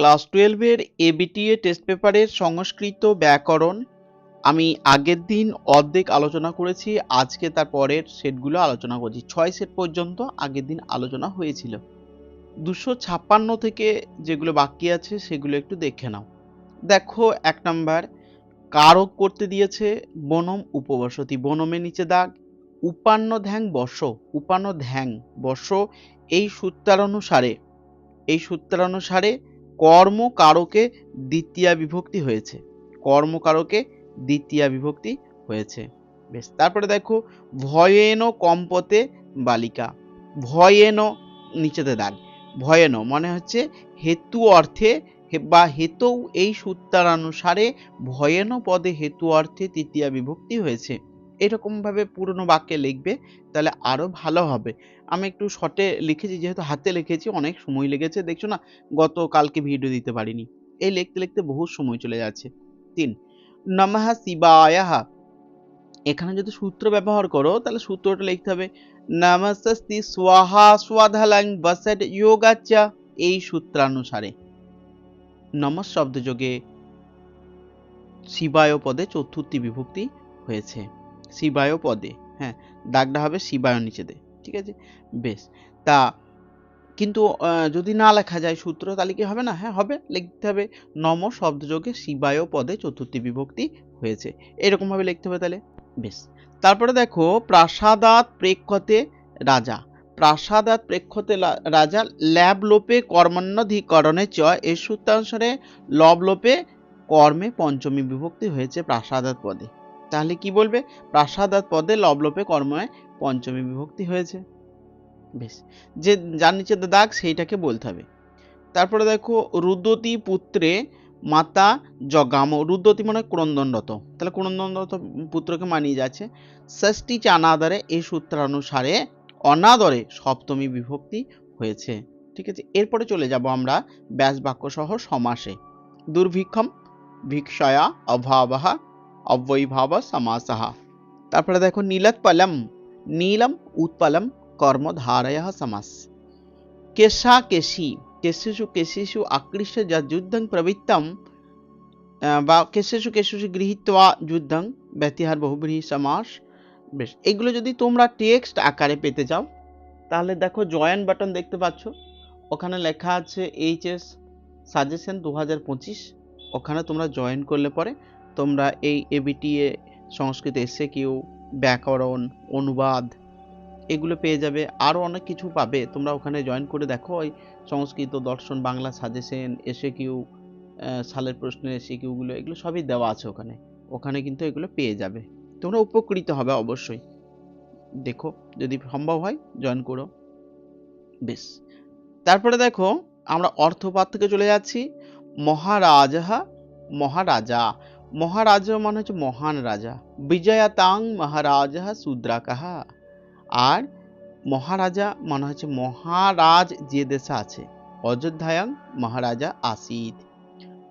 Class টুয়েলভের ABTA test পেপারের সংস্কৃত ব্যাকরণ আমি আগের দিন অর্ধেক আলোচনা করেছি, আজকে তার পরের সেটগুলো আলোচনা করছি। ছয় সেট পর্যন্ত আগের দিন আলোচনা হয়েছিল। দুশো ছাপ্পান্ন থেকে যেগুলো বাকি আছে সেগুলো একটু দেখে নাও। দেখো, এক নাম্বার, কারক করতে দিয়েছে বনম উপবসতি। বনমের নিচে দাগ, উপান্ন ধ্যাং বর্ষ। উপান্ন ধ্যাং বর্ষ, এই সূত্রানুসারে এই সূত্রানুসারে কর্মকারকে দ্বিতীয়া বিভক্তি হয়েছে। কর্মকারকে দ্বিতীয়া বিভক্তি হয়েছে। বেশ, তারপরে দেখো, ভয়েন কম্পতে বালিকা, ভয়েন নিচেতে দাগ, ভয়েন মানে হচ্ছে হেতু অর্থে বা হেতু এই সূত্রানুসারে ভয়েন পদে হেতু অর্থে তৃতীয়া বিভক্তি হয়েছে। এরকম ভাবে পুরনো বাক্যে লিখবে, তাহলে আরও ভালো হবে। আমি একটু শর্টে লিখেছি, যেহেতু হাতে লিখেছি, অনেক সময় লেগেছে। দেখছ না গত কালকে ভিডিও দিতে পারিনি। এই লিখতে লিখতে বহু সময় চলে যাচ্ছে। তিন, নমঃ শিবায়াহা এখানে যদি সূত্র ব্যবহার করো, তাহলে সূত্রটা লিখতে হবে নমস্তি স্বাহা স্বাধালাং বসেট যোগাচ্চা এই সূত্রানুসারে। নমঃ শব্দ যোগে শিবায় পদে চতুর্থী বিভক্তি হয়েছে। শিবায় পদে হ্যাঁ দাগটা হবে শিবায় নিচেতে, ঠিক আছে? বেশ, তা কিন্তু যদি না লেখা যায় সূত্র, তাহলে কি হবে না? হ্যাঁ হবে, লিখতে হবে নম শব্দযোগে শিবায় পদে চতুর্থী বিভক্তি হয়েছে, এরকম ভাবে লিখতে হবে তাহলে, বেশ। তারপরে দেখো প্রাসাদাত প্রেক্ষতে রাজা প্রাসাদাত প্রেক্ষতে রাজা ল্যাব লোপে কর্মান্নধিকরণে চ, এর সূত্রানুসারে লব লোপে কর্মে পঞ্চমী বিভক্তি হয়েছে প্রাসাদাত পদে তাহলে কি বলবে? প্রাসাদাত পদে লবলোপে কর্মে পঞ্চমী বিভক্তি হয়েছে। বেশ, যে যার নিচে দাগ সেইটাকে বলতে হবে। তারপরে দেখো, রুদ্রতী পুত্রে মাতা জগাম, রুদ্রতী মানে ক্রন্দনরত। তাহলে ক্রন্দনরত পুত্রকে মানিয়ে যাচ্ছে। ষষ্ঠী চানাদারে এই সূত্রানুসারে অনাদরে সপ্তমী বিভক্তি হয়েছে। ঠিক আছে, এরপরে চলে যাব আমরা ব্যাস বাক্য সহ সমাসে। দুর্ভিক্ষম, ভিক্ষয়া অভাবহা অবৈভাব সমাসহা তারপরে দেখো নীলোৎপলম, নীলম উৎপলম কর্মধারয় সমাস। কেশা কেশি, কেশেষু কেশেষু আকৃষ্ট যা যুদ্ধং প্রবৃত্তম বা কেশেষু কেশেষু গৃহীত্বা যুদ্ধং ব্যতিহার বহুব্রীহি সমাস। বেশ, এগুলো যদি তোমরা টেক্সট আকারে পেতে চাও, তাহলে দেখো জয়েন বাটন দেখতে পাচ্ছ। ওখানে লেখা আছে এইচএস সাজেশন দু হাজার পঁচিশ, ওখানে তোমরা জয়েন করলে পরে তোমরা এই এবিটিএ সংস্কৃত এসে কিউ ব্যাকরণ, অনুবাদ এগুলো পেয়ে যাবে। আরও অনেক কিছু পাবে। তোমরা ওখানে জয়েন করে দেখো ওই সংস্কৃত দর্শন, বাংলা সাজেশন এসে কিউ সালের প্রশ্নের এসে কিউগুলো এগুলো সবই দেওয়া আছে ওখানে। ওখানে কিন্তু এগুলো পেয়ে যাবে। তোমরা উপকৃত হবে অবশ্যই। দেখো, যদি সম্ভব হয় জয়েন করো। বেশ। তারপরে দেখো, আমরা অর্থপাত থেকে চলে যাচ্ছি। মহারাজা মহারাজা। মহারাজা মানে হচ্ছে মহান রাজা। বিজয়াতাং মহারাজা শূদ্রাকাহা। আর মহারাজা মানে হচ্ছে মহারাজ যে দেশে আছে। অযোধ্যায়াং মহারাজা আসিত।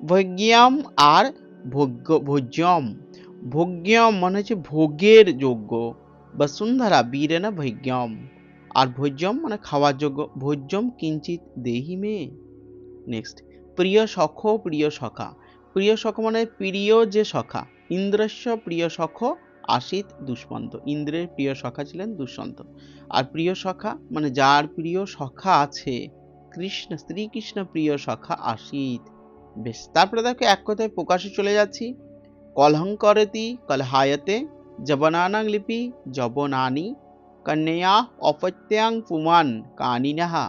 ভোগ্যাম আর ভোগ্য ভোজ্যম ভোগ্যম মানে হচ্ছে ভোগের যোগ্য। বসুন্ধরা বীরেনা ভোগ্যম আর ভোজ্যম মানে খাওয়ার যোগ্য। ভোজ্যম কিঞ্চিত দেহি মে। নেক্সট। প্রিয় সখ, প্রিয় সখা। প্রিয় সখ মানে প্রিয় যে সখা। ইন্দ্রস্য প্রিয় সখ আসিত দুষ্মন্ত। ইন্দ্রের প্রিয় সখা ছিলেন দুষ্মন্ত আর প্রিয় সখা মানে যার প্রিয় সখা আছে, কৃষ্ণ, শ্রীকৃষ্ণ প্রিয় সখা আসিত বেশ, তারপরে দেখো এক কথায় প্রকাশে চলে যাচ্ছি। কলহঙ্করতি কলহায়তে জবনানাং লিপি জবনানি কন্যা অপত্যাং পুমান কানিনাহা।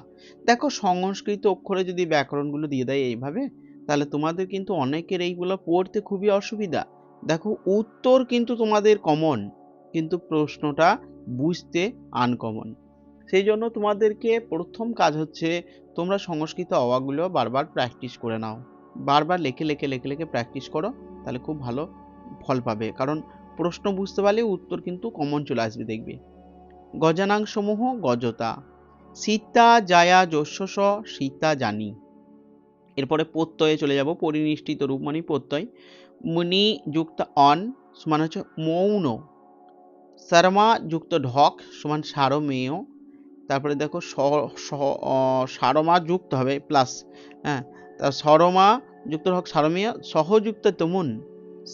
দেখো সংস্কৃত অক্ষরে যদি ব্যাকরণগুলো দিয়ে দেয় এইভাবে তাহলে তোমাদের কিন্তু অনেকের এইগুলো পড়তে খুবই অসুবিধা। দেখো, উত্তর কিন্তু তোমাদের কমন কিন্তু প্রশ্নটা বুঝতে আনকমন সেই জন্য তোমাদেরকে প্রথম কাজ হচ্ছে, তোমরা সংস্কৃত অওয়াগুলো বারবার প্র্যাকটিস করে নাও। বারবার লেখে লেখে লেখে লেখে প্র্যাকটিস করো, তাহলে খুব ভালো ফল পাবে। কারণ প্রশ্ন বুঝতে পারলে উত্তর কিন্তু কমন চলে আসবে, দেখবে। গজানাংসমূহ গজতা। সীতা, জায়া যশস সীতা, জানি। এরপরে প্রত্যয়ে চলে যাব, পরিনিষ্ঠিত রূপ মানে প্রত্যয়। মুনি যুক্ত অন সমান হচ্ছে মৌন। শর্মা যুক্ত ঢক সমান সারমেয়। তারপরে দেখো সারমা যুক্ত হবে প্লাস হ্যাঁ। তা সরমা যুক্ত ঢক সারমেয়, সহযুক্ত তমুন,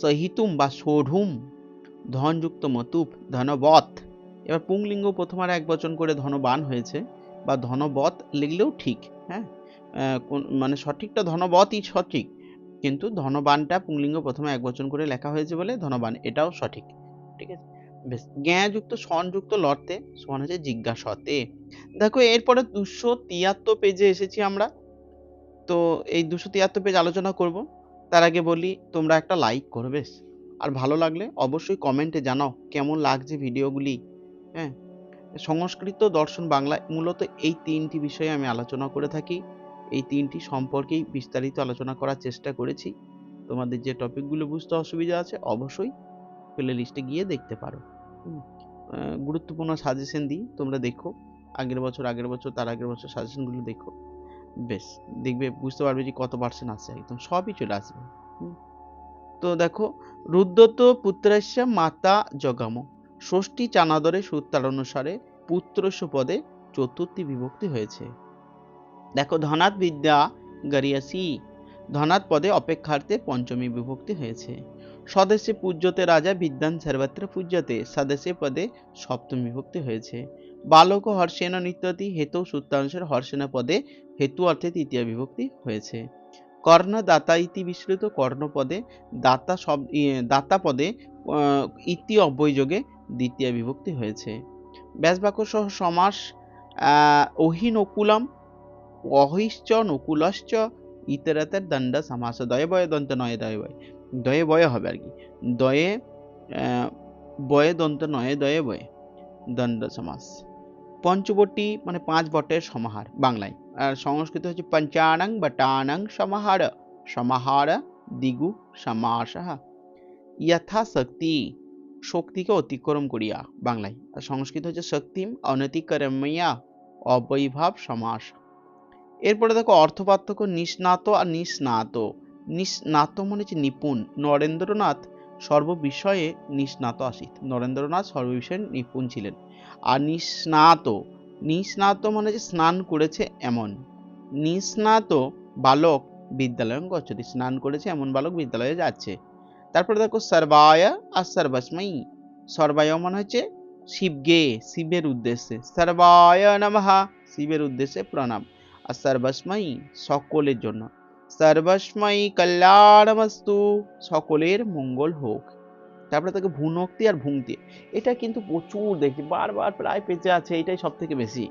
সহিতুম বা সোঢুম ধনযুক্ত মতুপ ধনবত এবার পুংলিঙ্গ প্রথমার এক বচন করে ধনবান হয়েছে, বা ধনবত লিখলেও ঠিক হ্যাঁ। মানে সঠিকটা ধনবতই সঠিক, কিন্তু ধনবানটা পুংলিঙ্গ প্রথমে এক বচন করে লেখা হয়েছে বলে ধনবান এটাও সঠিক, ঠিক আছে? বেশ জ্ঞাযুক্ত সনযুক্ত লর্তে সমান হচ্ছে জিজ্ঞাসতে। দেখো, এরপরে দুশো তিয়াত্তর পেজে এসেছি আমরা। তো এই দুশো তিয়াত্তর পেজ আলোচনা করব। তার আগে বলি, তোমরা একটা লাইক করো, বেশ? আর ভালো লাগলে অবশ্যই কমেন্টে জানাও কেমন লাগছে ভিডিওগুলি হ্যাঁ? সংস্কৃত দর্শন বাংলা মূলত এই তিনটি বিষয়ে আমি আলোচনা করে থাকি। এই তিনটি সম্পর্কেই বিস্তারিত আলোচনা করার চেষ্টা করেছি। তোমাদের যে টপিকগুলো বুঝতে অসুবিধা আছে, অবশ্যই প্লে লিস্টে গিয়ে দেখতে পারো। গুরুত্বপূর্ণ সাজেশন দিই, তোমরা দেখো। আগের বছর আগের বছর, তার আগের বছর সাজেশনগুলো দেখো। বেশ দেখবে, বুঝতে পারবে যে কত পার্সেন্ট আছে, একদম সবই চলে আসবে। তো দেখো রুদ্রত পুত্রস্য মাতা জগাম। ষষ্ঠী চানাদরে সূত্রার অনুসারে পুত্রস্য পদে চতুর্থী বিভক্তি হয়েছে। দেখো ধনাত বিদ্যা গরিয়াসি। ধনাত পদে অপেক্ষার্থে পঞ্চমী বিভক্তি হয়েছে। স্বদেশে পূজ্যতে রাজা বিদ্যান সর্বত্র পূজ্যতে স্বদেশে পদে সপ্তমী বিভক্তি হয়েছে। বালক হর্ষেন নিত্যতি হেতু সূত্রাংশের হর্ষেন পদে হেতু অর্থে তৃতীয় বিভক্তি হয়েছে। কর্ণ দাতা ইতি বিস্মৃত কর্ণপদে দাতা ইয়ে, দাতা পদে ইতি অব্যয়যোগে দ্বিতীয় বিভক্তি হয়েছে। ব্যাসবাক্য সহ সমাস অহিনকুলাম অহিশ্চ নকুলশ্চ ইতরাতের দণ্ড সমাস। দয়ে বয়ে দন্ত নয়ে দয়ে বয়ে। দয়ে বয়ে হবে আর কি। দয়ে বয়ে দন্ত নয়ে দয়ে বয়ে দণ্ড সমাস। পঞ্চবটি মানে পাঁচ বটের সমাহার বাংলায়। আর সংস্কৃত হচ্ছে পঞ্চানং বটানং সমাহার। সমাহার দিগু সমাসহ যথাশক্তি শক্তিকে অতিক্রম করিয়া বাংলায়। আর সংস্কৃত হচ্ছে শক্তিম, অনতিক্রমিয়া, অবৈভাব সমাস। এরপরে দেখো অর্থপার্থক্য নিষ্ণাত আর নিষ্ণাত। নিষ্ণাত মানে হচ্ছে নিপুণ। নরেন্দ্রনাথ সর্ববিষয়ে নিষ্ণাত আসিত নরেন্দ্রনাথ সর্ববিষয়ে নিপুণ ছিলেন। আর নিষ্ণাত নিষ্ণাত মানে যে স্নান করেছে এমন। নিষ্ণাত বালক বিদ্যালয় গচ্ছতি স্নান করেছে এমন বালক বিদ্যালয়ে যাচ্ছে। তারপরে দেখো সর্বায় আর সর্বস্ময়ী। সর্বায় মানে হচ্ছে শিবগে শিবের উদ্দেশ্যে। সর্বায় নমঃ শিবের উদ্দেশ্যে প্রণাম। আর সর্বস্ময়ী সকলের জন্য। সর্বস্ময়ী কল্যাণমস্তু, সকলের মঙ্গল হোক। তারপরে তাকে ভুনক্তি আর ভুংতি এটা কিন্তু প্রচুর দেখি, বারবার প্রায় পেঁচে আছে, এটাই সব থেকে বেশি।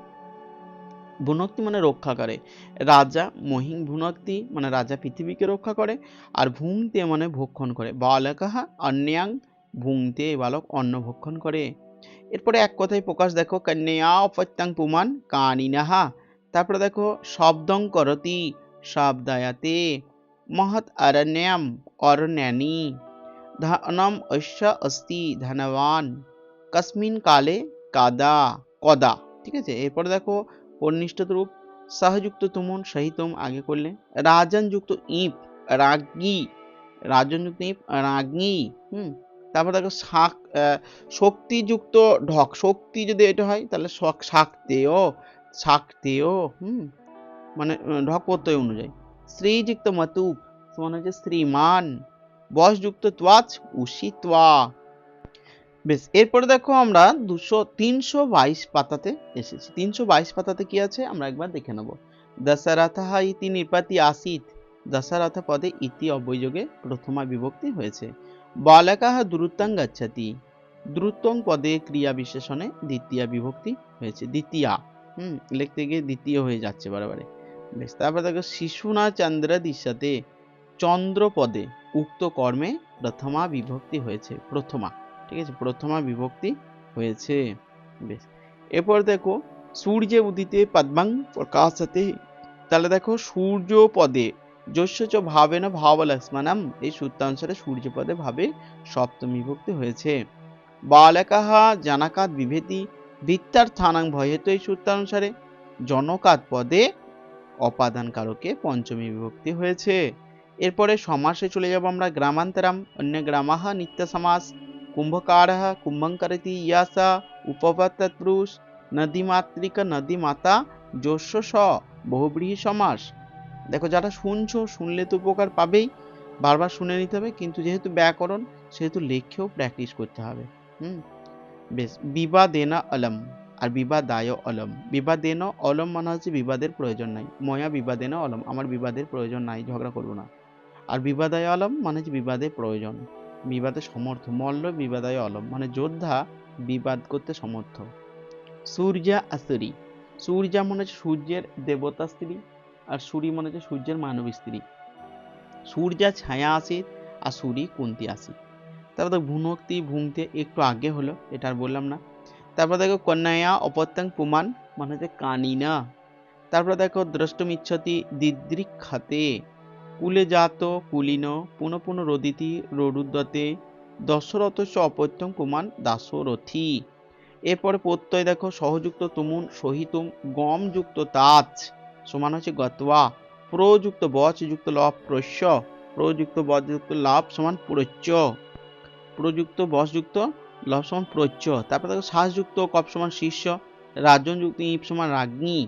ভুনক্তি মানে রক্ষা করে। রাজা মহিং ভুনক্তি মানে রাজা পৃথিবীকে রক্ষা করে, আর ভুংতে মানে ভক্ষণ করে। বালকাহা অন্যাং ভুংতে বালক অন্ন ভক্ষণ করে। এরপরে এক কথায় প্রকাশ দেখো কন্যা অপত্যাং পুমান কানিনাহা তারপরে দেখো, শব্দং করতি, শব্দায়াতে, মহৎ অরণ্যম অরণ্যানি, ধনম ঐশ্য অস্তি ধনবান, কস্মিন কালে কাদা, কদা, ঠিক আছে? এরপরে দেখো রূপ সহযুক্ত তুমুন সহিতম আগে করলে রাজন যুক্ত ইপ রাজ্ঞী রাজন যুক্ত ইপ রাজ্ঞী হুম? তারপর দেখো, শাক শক্তিযুক্ত ঢক, শক্তি যদি এটা হয়, তাহলে শক শাক্তেয় শাক্তেয় হুম মানে আহ, ঢক প্রত্যয় অনুযায়ী। শ্রীযুক্ত মতুপ সমান হচ্ছে শ্রীমান বসযুক্ত ত্বাচ উষিত্বা বেশ এরপরে দেখো আমরা দুশো তিনশো বাইশ পাতাতে এসেছি। তিনশো বাইশ পাতাতে কি আছে? আমরা একবার দেখে নেব। দশরথ ইতি নিপাতি আসিত। দশরথ পদে ইতি অবযোগে প্রথমা বিভক্তি হয়েছে। বালকাহ দ্রুতং গচ্ছতি। দ্রুতং পদে ক্রিয়া বিশেষণে দ্বিতীয় বিভক্তি হয়েছে। দ্বিতীয়া। হুম লিখতে গিয়ে দ্বিতীয় হয়ে যাচ্ছে বারে বেশ, তারপর দেখো শিশুনা চন্দ্র দিশাতে চন্দ্র পদে উক্ত কর্মে প্রথমা বিভক্তি হয়েছে, প্রথমা, ঠিক আছে, প্রথমা বিভক্তি হয়েছে। বেশ, এরপর দেখো সূর্যে উদিতে পদ্মাং প্রকাশতে, তাহলে দেখো সূর্য পদে যস্য চ ভাবে না ভাব লক্ষ্মণম এই সূত্রানুসারে সূর্য পদে ভাবে সপ্তমী বিভক্তি হয়েছে। বালকাহ জানাকাত বিভেতি বিত্তার্থানাং ভয়েত এই সূত্রানুসারে জনকাত পদে অপাদান কারকে পঞ্চমী বিভক্তি হয়েছে। এরপরে সমাসে চলে যাব আমরা গ্রামান্তরাম, অন্য গ্রামাহ নিত্য সমাস কুম্ভকারः কুম্ভঙ্করতি, ইয়াসা উপপত্তপুরুষ নদীমাতৃক, নদীমাতা যস্য স, বহুব্রীহি সমাস। দেখো, যারা শুনছো, শুনলে তো উপকার পাবেই। বারবার শুনে নিতে হবে, কিন্তু যেহেতু ব্যাকরণ, সেহেতু লেখেও প্র্যাকটিস করতে হবে। হুম? বেশ, বিবাদেনা অলম আর বিবাদায় অলম। বিবাদেন অলম মানে হচ্ছে বিবাদের প্রয়োজন নাই। ময়া বিবাদেনা অলম, আমার বিবাদের প্রয়োজন নাই, ঝগড়া করব না। আর বিবাদায় অলম মানে হচ্ছে বিবাদের প্রয়োজন। বিবাদে সমর্থ, মল্ল বিবাদায় অলম মানে যোদ্ধা বিবাদ করতে সমর্থ। সূর্যা আসুরি। সূর্যা মনে হচ্ছে সূর্যের দেবতা স্ত্রী আর সুরি মনে হচ্ছে সূর্যের মানব স্ত্রী। সূর্যা ছায়া আসিত আর সুরি কুন্তি আসিত। তারপর দেখো ভুনক্তি ভুমতে একটু আগে হলো, এটা আর বললাম না। তারপর দেখো কন্যায়া অপত্যাং পুমান মানে হচ্ছে কানিনা। তারপর দেখো দ্রষ্টমিচ্ছতি দিদ্রিক খাতে কুলে জাত কুলিন, পুনঃ পুনঃ রদিতি ররুদ্যতে দশরথ অপত্যং পুমান দাসরথী এরপরে প্রত্যয় দেখো সহযুক্ত তুমুন সহিতুম গম যুক্ত তাচ সমান হচ্ছে গতওয়া প্রযুক্ত বচ যুক্ত লভ প্রস্য প্রযুক্ত বচ যুক্ত লাভ সমান প্রচ্য। প্রযুক্ত, বসযুক্ত, লব সমান প্রচ্য তারপর দেখো শ্বাসযুক্ত, কপ সমান শীর্ষ, রাজন যুক্ত, ইপ সমান রাজ্ঞী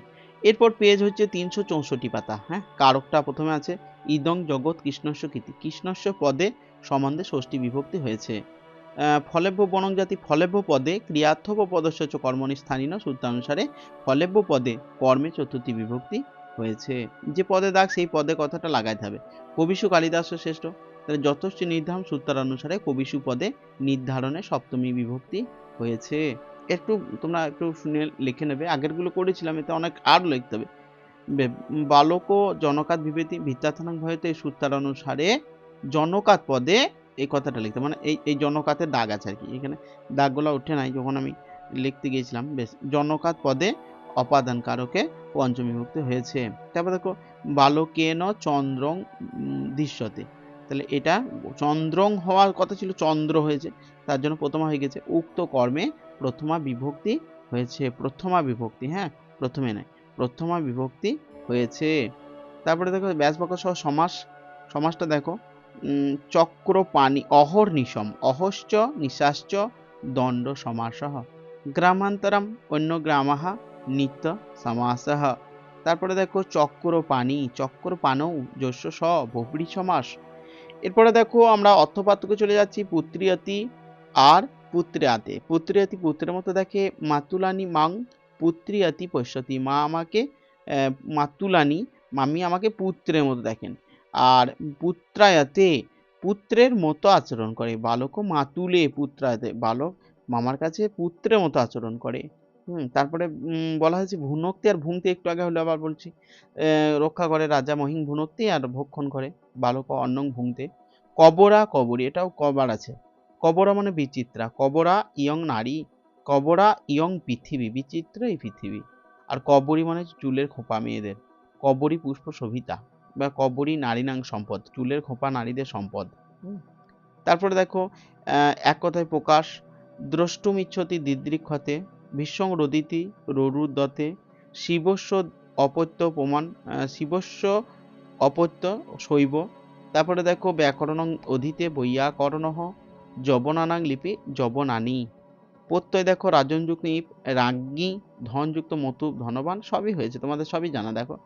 এরপর পেজ হচ্ছে তিনশো চৌষট্টি পাতা হ্যাঁ? কারকটা প্রথমে আছে, ইদং জগৎ কৃষ্ণস্য কীতি। কৃষ্ণস্য পদে সম্বন্ধে ষষ্ঠী বিভক্তি হয়েছে। ফলেভ্য বনং জাতি ফলেব্য পদে ক্রিয়ার্থব পদস্য কর্মণি স্থানীয় সূত্রানুসারে ফলেভ্য পদে কর্মে চতুর্থী বিভক্তি হয়েছে। যে পদে দাগ, সেই পদে কথাটা লাগাইতে হবে। কবিসু কালিদাস শ্রেষ্ঠ। তাহলে যথেষ্ট নির্ধারণ সূত্রানুসারে কবিসু পদে নির্ধারণে সপ্তমী বিভক্তি হয়েছে। একটু তোমরা একটু শুনে লিখে নেবে। আগেরগুলো করেছিলাম, এতে অনেক আর লিখতে হবে। বালক ও জনকাত বিভেতি ভিত্তাথানাং ভয়তে এই সূত্রানুসারে জনকাত পদে এই কথাটা লিখতে। মানে এই এই জনকাতের দাগ আছে আর কি। এখানে দাগগুলো উঠে নাই, যখন আমি লিখতে গিয়েছিলাম, বেশ, জনকাত পদে অপাদান কারকে পঞ্চমী হয়েছে। তারপর দেখো, বালকেন চন্দ্রং দৃশ্যতে। তাহলে এটা চন্দ্রং হওয়ার কথা ছিল, চন্দ্র হয়েছে, তার জন্য প্রথমা হয়ে গেছে। উক্ত কর্মে প্রথমা বিভক্তি হয়েছে, প্রথমা বিভক্তি হ্যাঁ প্রথমে নয় প্রথমা বিভক্তি হয়েছে। তারপরে দেখো ব্যাসবাক্য সহ সমাস, সমাসটা দেখো চক্র পানি অহর নিশম, অহশ্চ নিশাশ্চ দণ্ড সমাসহ, গ্রামান্তরম অন্য গ্রামাহা নিত্য সমাসহ। তারপরে দেখো চক্র পানি চক্র পানৌ যস্য স সমাস এরপরে দেখো আমরা অর্থপাত্রকে চলে যাচ্ছি পুত্রিয়তি আর পুত্রাতে পুত্রিয়তি পুত্রের মতো দেখে মাতুলানি মাং পুত্রিয়তি পশ্যতি। মা আমাকে মাতুলানি মামি আমাকে পুত্রের মতো দেখেন। আর পুত্রায়াতে পুত্রের মতো আচরণ করে। বালক মাতুলে পুত্রায়াতে। বালক মামার কাছে পুত্রের মতো আচরণ করে। হুম, তারপরে বলা হয়েছে ভুনক্তি আর ভুংতি একটু আগে হলো আবার বলছি। রক্ষা করে রাজা মহিং ভুনক্তি আর ভক্ষণ করে বালক অন্নং ভুংতে কবরা কবরী, এটাও কবার আছে। কবরা মানে বিচিত্রা, কবরা ইয়ং নারী, কবরা ইয়ং পৃথিবী, বিচিত্র এই পৃথিবী। আর কবরী মানে চুলের খোপা মেয়েদের। কবরী পুষ্প শোভিতা বা কবরী নারীনাং সম্পদ, চুলের খোপা নারীদের সম্পদ। তারপরে দেখো এক কথায় প্রকাশ দ্রষ্টুম ইচ্ছতি দিদৃক্ষতে ভীষ্মং রদিতি ররুদতে শিবস্য অপত্য প্রমাণ আহ, শিবস্য অপত্য শৈব। তারপরে দেখো ব্যাকরণ অধীতে বৈয়াকরণহ যবনানাং লিপি যবনানি। প্রত্যয় দেখো রাজনযুক্ত ইপ রাজ্ঞী ধনযুক্ত মতু ধনবান সবই হয়েছে তোমাদের সবই জানা দেখো।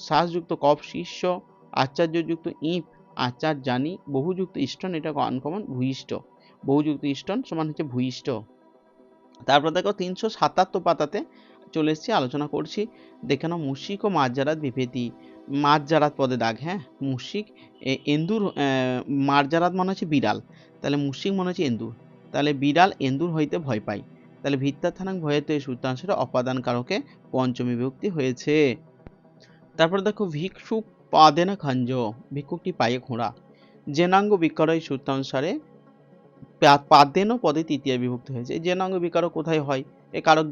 শ্বাসযুক্ত কপ শিষ্য আচার্যযুক্ত ইপ আচার জানি বহুযুক্ত ইষ্টন এটা আনকমন ভূইষ্ঠ। বহুযুক্ত ইষ্টন সমান হচ্ছে ভূইষ্ঠ। তারপর দেখো তিনশো সাতাত্তর পাতাতে চলে এসেছি, আলোচনা করছি। দেখে নাও, মুশিক ও মার্জারাত বিভেদি। মার্জারাত পদে দাগ হ্যাঁ? মুশিক এন্দুর মার্জারাত মনে হচ্ছে বিড়াল। তাহলে মুশিক মনে হচ্ছে এন্দুর। তাহলে বিড়াল এন্দুর হইতে ভয় পায়। তাহলে ভিত্তাথানাং ভয়েতে এই সূত্রাংশের অপাদান কারকে পঞ্চমী বিভক্তি হয়েছে। তারপর দেখো, ভিক্ষুক পাদে না খাঞ্জ, ভিক্ষুকটি পায়ে ঘোড়া জেনাঙ্গ বিকারয় সূত্রানুসারে পা- পাদেনও পদে তৃতীয় বিভক্তি হয়েছে। এই জেনাঙ্গ বিকার কোথায় হয়? এ কারক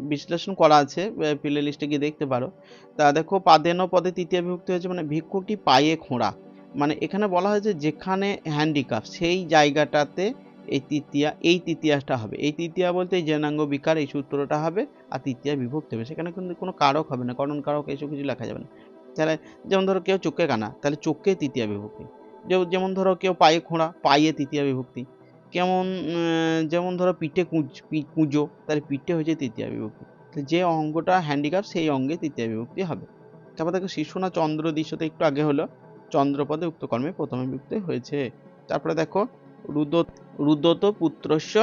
বিশ্লেষণ করা আছে প্লে লিস্টে গিয়ে দেখতে পারো। তা দেখো পাদেন পদে তৃতীয় বিভক্ত হয়েছে মানে ভিক্ষুকটি পায়ে খোঁড়া। মানে এখানে বলা হয়েছে যেখানে হ্যান্ডিক্যাপ সেই জায়গাটাতে এই তৃতীয়া, এই তৃতীয়াটা হবে। এই তৃতীয়া বলতে এই জেনাঙ্গ বিকার এই সূত্রটা হবে আর তৃতীয়া বিভক্ত হবে। সেখানে কিন্তু কোনো কারক হবে না, করণ কারক এসব কিছু লেখা যাবে না। তাহলে যেমন ধরো কেউ চোখে কানা, তাহলে চোখে তৃতীয়া বিভক্তি। যেমন ধরো কেউ পায়ে খোঁড়া, পায়ে তৃতীয়া বিভক্তি। কেমন যেমন ধরো পিঠে কুঁজ কুঁজো, তাহলে পিঠে হয়েছে তৃতীয়া বিভক্তি। যে অঙ্গটা হ্যান্ডিক্যাপ সেই অঙ্গে তৃতীয়া বিভক্তি হবে। তারপর দেখো শিশু না চন্দ্র দৃশ্যতে একটু আগে হলো, চন্দ্রপদে উক্ত কর্মে প্রথমে বিভক্তি হয়েছে। তারপরে দেখো, রুদ, রুদত পুত্রস্য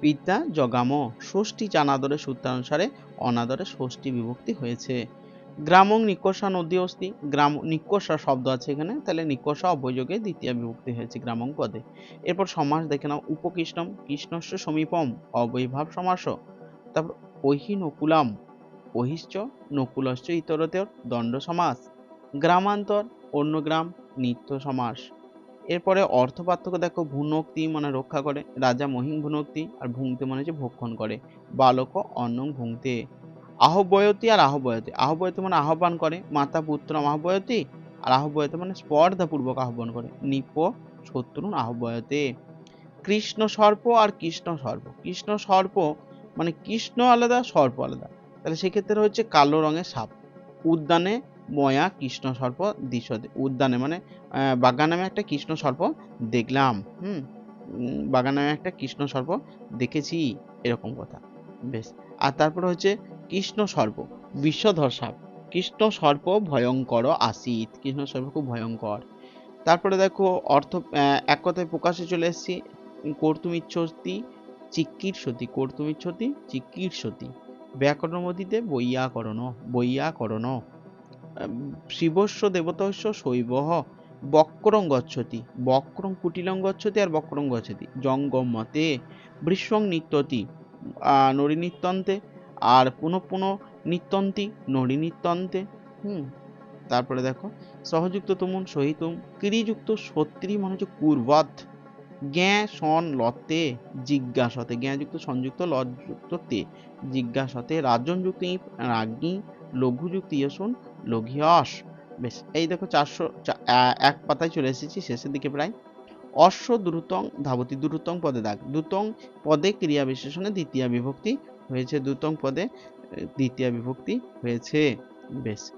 পিতা জগাম, ষষ্ঠী চানাদরের সূত্রানুসারে অনাদরে ষষ্ঠী বিভক্তি হয়েছে। গ্রামং নিকষা নদী অস্তি। গ্রাম নিকষা শব্দ আছে এখানে। তাহলে নিকষা অবযোগে দ্বিতীয় বিভক্তি হয়েছে গ্রামং পদে। এরপর সমাস দেখে নাও। উপকৃষ্ণম কৃষ্ণস্য সমীপম, অবৈভাব সমাস। তারপর ঐহি নকুলাম বহিশ্চ নকুলশ্চ ইতরতের দণ্ড সমাস। গ্রামান্তর, অন্য গ্রাম, নিত্য সমাস। এরপরে অর্থ পার্থক্য দেখো। ভুনক্তি মানে রক্ষা করে। রাজা মহিং ভুনক্তি। আর ভুংতে মানে হচ্ছে ভক্ষণ করে। বালক অন্নং ভুংতে আহ্বয়তী আর আহ্বয়তী। আহ্বয়তী মানে আহ্বান করে, মাতা, পুত্র আহ্বয়তী, আর আহ্বয়তী মানে স্পর্ধাপূর্বক আহ্বান করে। নিপ শত্রুন আহ্বয়তে। কৃষ্ণ সর্প আর কৃষ্ণ সর্প। কৃষ্ণ সর্প মানে কৃষ্ণ আলাদা, সর্প আলাদা। তাহলে সেক্ষেত্রে হচ্ছে কালো রঙের সাপ। উদ্যানে ময়া কৃষ্ণ সর্প দিশতে। উদ্যানে মানে বাগান নামে একটা কৃষ্ণ সর্প দেখলাম। হুম? বাগান নামে একটা কৃষ্ণ সর্প দেখেছি। এরকম কথা। বেশ। আর তারপরে হচ্ছে কৃষ্ণ সর্প বিশ্বধর সাপ। কৃষ্ণ সর্প ভয়ঙ্কর আসিত কৃষ্ণ সর্প খুব ভয়ঙ্কর। তারপরে দেখো অর্থ এক কথায় প্রকাশে চলে এসেছি। কর্তুমিচ্ছতি চিক্কির সতী কর্তুমিচ্ছতি ব্যাকরণ মধ্যে বৈয়াকরণ বৈয়াকরণ। আম, শিবস্য দেবতস্য শৈবহ বক্রং গচ্ছতি বক্রং কুটিলং গচ্ছতি আর বক্রং গচ্ছতি জঙ্গম মতে বৃষ্বং নিত্যতি। আহ, নড়ি নিত্যন্তে আর পুনঃ পুনঃ নিত্যন্তি, নড়ি নিত্যন্তে। হুম, তারপরে দেখো, সহযুক্ত তুমুন সহিতুম, ক্রিযুক্ত সত্রি মানে হচ্ছে কুর্বত জ্ঞা সন লতে জিজ্ঞাসতে। জ্ঞাযুক্ত সংযুক্ত লযুক্ত তে জিজ্ঞাসতে। রাজনযুক্ত ইপ রাজ্ঞী, লঘুযুক্ত, ইয়সুন, লঘিয়স। বেশ, এই দেখো চারশো এক পাতায় চলে এসেছি, শেষের দিকে প্রায়। অশ্ব দ্রুতং, ধাবতী দ্রুতং পদে দাগ। দ্রুতং পদে ক্রিয়া বিশেষণে দ্বিতীয় বিভক্তি হয়েছে দ্রুতং পদে দ্বিতীয় বিভক্তি হয়েছে। বেশ।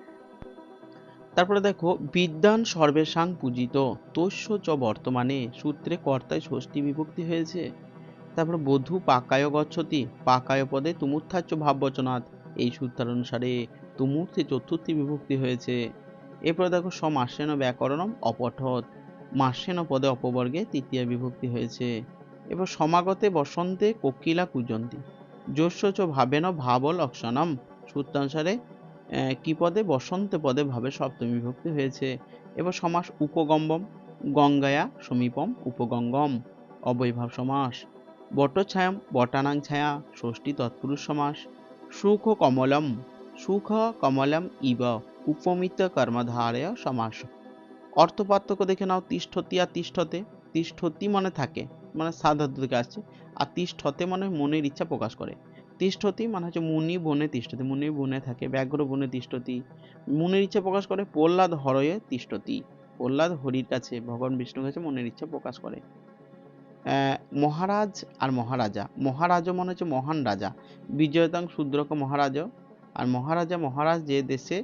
তারপরে দেখো বিদ্যান সর্বেশাং পূজিত, তস্য চ বর্তমানে, সূত্রে কর্তায় ষষ্ঠী বিভক্তি হয়েছে। তারপরে বধূ পাকায় গচ্ছতি, পাকায় পদে তুমুত্থাচ্য ভাববচনাথ এই সূত্রার অনুসারে তুমূর্তে চতুর্থী বিভক্তি হয়েছে। এরপরে দেখো, সমাসেন ব্যাকরণম অপঠত, মাসেন পদে অপবর্গে তৃতীয় বিভক্তি হয়েছে। এবার সমাগতে বসন্তে কোকিলা কুজন্তি। যস্য চ ভাবেন ভাব লক্ষণম সূত্রানুসারে কি পদে? বসন্তে পদে ভাবে সপ্তমী বিভক্তি হয়েছে। এবার সমাস উপগম্বম, গঙ্গায়া সমীপম উপগঙ্গম, অবৈভাব সমাস, বটছায়াম বটানাং ছায়া, ষষ্ঠী তৎপুরুষ সমাস, সুখ কমলম সুখ কমলম ইব, উপমিত কর্মধারয় সমাস। অর্থ পার্থক্য দেখে নাও, তিষ্ঠতি আর তিষ্ঠতে। তিষ্ঠতি মানে থাকে মানে সাধারণ থেকে আসছে। আর তিষ্ঠতে মানে মনের ইচ্ছা প্রকাশ করে। তিষ্ঠতি মানে হচ্ছে মুনি বনে তিষ্ঠতি। মুনি বনে থাকে, ব্যাঘ্র বনে তিষ্ঠতি। মনের ইচ্ছা প্রকাশ করে, প্রহ্লাদ হরয়ে তিষ্ঠতি। প্রহ্লাদ হরির কাছে, ভগবান বিষ্ণুর কাছে মনের ইচ্ছা প্রকাশ করে। মহারাজ আর মহারাজা। মহারাজ মানে হচ্ছে মহান রাজা। বিজয়তাং শূদ্রক মহারাজ আর মহারাজা, মহারাজ যে দেশে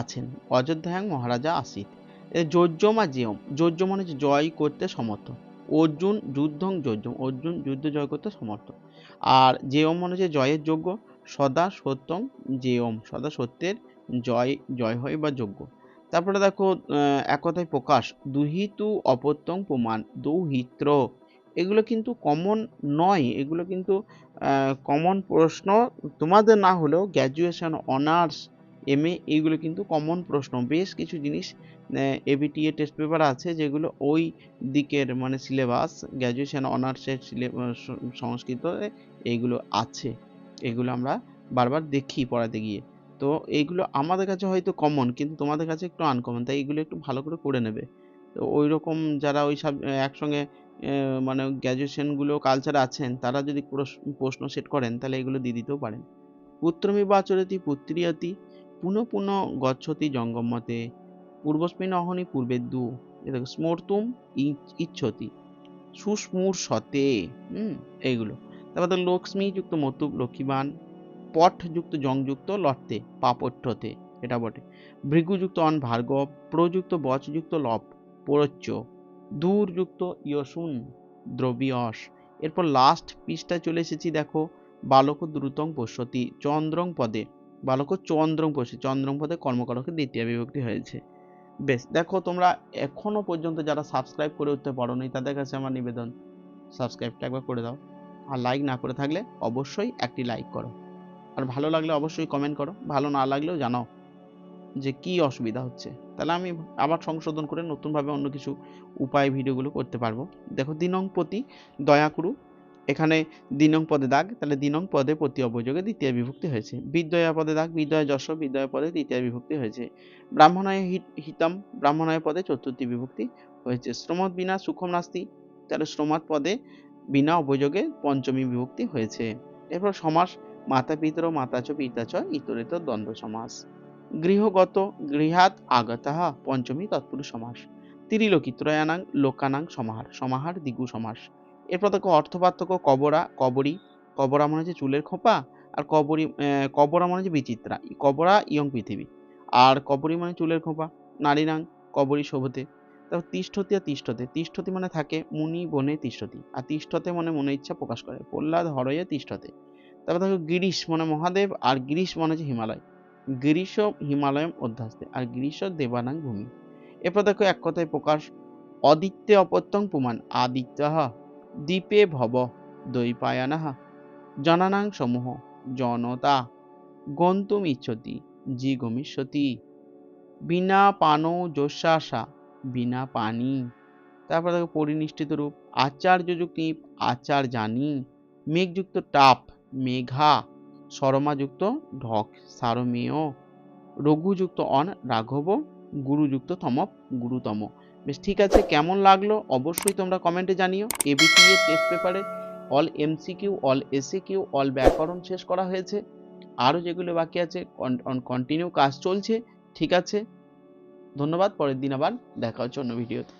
আছেন, অযোধ্যায়াং মহারাজা আসিত যোজ্যম আর জেয়ম যোজ্য মানে হচ্ছে জয় করতে সমর্থ। অর্জুন যুদ্ধং যোজ্যম অর্জুন যুদ্ধ জয় করতে সমর্থ। আর যে ওম মানে হচ্ছে জয়ের যোগ্য, সদা সত্যম ওম সদা সত্যের জয় জয় হয় বা যোগ্য। তারপরে দেখো এক কথায় প্রকাশ, দুহিতু অপত্যং প্রমাণ, দৌহিত্র। এগুলো কিন্তু কমন নয়, এগুলো কিন্তু কমন প্রশ্ন তোমাদের না হলেও গ্র্যাজুয়েশন অনার্স এম এ এইগুলো কিন্তু কমন প্রশ্ন। বেশ কিছু জিনিস এবিটিএ টেস্ট পেপার আছে যেগুলো ওই দিকের মানে সিলেবাস গ্র্যাজুয়েশন অনার্সের সিলেবাস সংস্কৃত এইগুলো আছে। এগুলো আমরা বারবার দেখি পড়াতে গিয়ে। তো এইগুলো আমাদের কাছে হয়তো কমন কিন্তু তোমাদের কাছে একটু আনকমন তাই এগুলো একটু ভালো করে করে নেবে। তো ওই রকম যারা ওই সব একসঙ্গে মানে গ্র্যাজুয়েশনগুলো কালচারে আছেন, তারা যদি প্রশ্ন সেট করেন তাহলে এগুলো দিয়ে দিতেও পারেন। পুত্রমিব আচরতি পুত্রিয়তি পুনঃ পুনঃ গচ্ছতি জঙ্গমতে পূর্বস্মিন অহনি পূর্বে দু। স্মর্তুম ইচ্ছতি। সুস্মুর সতে, হুম, এইগুলো। তারপর লক্ষ্মী যুক্ত মতুব লক্ষ্মীবান পট যুক্ত জংযুক্ত লটতে পাপঠ্যতে, এটা বটে। ভৃগুযুক্ত অন ভার্গব, প্রযুক্ত বচযুক্ত লপ, পরচ্য, দূরযুক্ত ইয়সুন, দ্রবিয়স। এরপর লাস্ট পৃষ্ঠায় চলে এসেছি, দেখো বালক দ্রুতং পশ্যতি, চন্দ্রং পদে। বালক চন্দ্রং পশি চন্দ্রং পদে কর্মকারকে দ্বিতীয় বিভক্তি হয়েছে। বেশ, দেখো তোমরা এখনও পর্যন্ত যারা সাবস্ক্রাইব করে উঠতে পারো নি তাদের কাছে আমার নিবেদন সাবস্ক্রাইবটা একবার করে দাও। আর লাইক না করে থাকলে অবশ্যই একটি লাইক করো। আর ভালো লাগলে অবশ্যই কমেন্ট করো, ভালো না লাগলেও জানাও যে কি অসুবিধা হচ্ছে। তাহলে আমি আবার সংশোধন করে নতুনভাবে অন্য কিছু উপায় ভিডিওগুলো করতে পারব। দেখো দিনং প্রতি দয়া করু এখানে দিনং পদে দাগ, তাহলে দিনং পদে প্রতি অবযোগে দ্বিতীয় বিভক্তি হয়েছে। বিদ্যয়া পদে দাগ, বিদ্যয় যশ, বিদ্যয় পদে তৃতীয় বিভক্তি হয়েছে। ব্রাহ্মণায় হিতম, ব্রাহ্মণায় পদে চতুর্থী বিভক্তি হয়েছে। শ্রমত বিনা সুখম নাস্তি, তাহলে শ্রমাত পদে বিনা অবযোগে পঞ্চমী বিভক্তি হয়েছে। এরপর সমাস, মাতা পিতর, মাতাচ, পিতাচ, ইতরিত দ্বন্দ্ব সমাস। গৃহগত, গৃহাত আগতঃ পঞ্চমী তৎপুরুষ সমাস। তিরিলোকি ত্রয়ানাং লোকানাং সমাহার সমাহার, দ্বিগু সমাস। এরপর দেখো অর্থপার্থক্য কবরা, কবরী, কবরা মানে হচ্ছে চুলের খোপা, আর কবরী কবরা মানে হচ্ছে বিচিত্রা কবরা ইয়ং পৃথিবী, আর কবরী মানে চুলের খোপা নারীনাং কবরী শোভতে। তারপর তিষ্ঠতি আর তিষ্ঠতে, তিষ্ঠতি মানে থাকে মুনি, বনে তিষ্ঠতি, আর তিষ্ঠতে মানে মনে ইচ্ছা প্রকাশ করে, প্রহ্লাদ, হরয়ে তিষ্ঠতে। তারপর দেখো গিরিশ মানে মহাদেব, আর গিরিশ মানে হচ্ছে হিমালয়, গিরিশ হিমালয়ম অধ্যাস্তে, আর গিরিশ দেবানাং ভূমি। এরপর দেখো এক কথায় প্রকাশ, অদিত্যে অপত্যং প্রমাণ, আদিত্য দ্বীপে ভব দৈপায়নঃ জনানাং সমূহ জনতা গন্তুম ইচ্ছতি জি গমিষ্যতি বিনা পানো যশাসা বিনা পানি। তারপর দেখো পরিনিষ্ঠিত রূপ আচার্যযুক্ত ইপ আচার জানি মেঘযুক্ত টাপ মেঘা। সরমাযুক্ত ঢক, সারমেয়। রঘুযুক্ত অন রাঘব, গুরুযুক্ত থমপ গুরুতম। বেশ ঠিক আছে, কেমন লাগল অবশ্যই তোমরা কমেন্টে জানিও। এবিটি এর টেস্ট পেপারে all MCQ all SAQ all ব্যাকরণ শেষ করা হয়েছে। আরও যেগুলো বাকি আছে কন্টিনিউ কাজ চলছে, ঠিক আছে। ধন্যবাদ, পরের দিন আবার দেখা হচ্ছে অন্য ভিডিওতে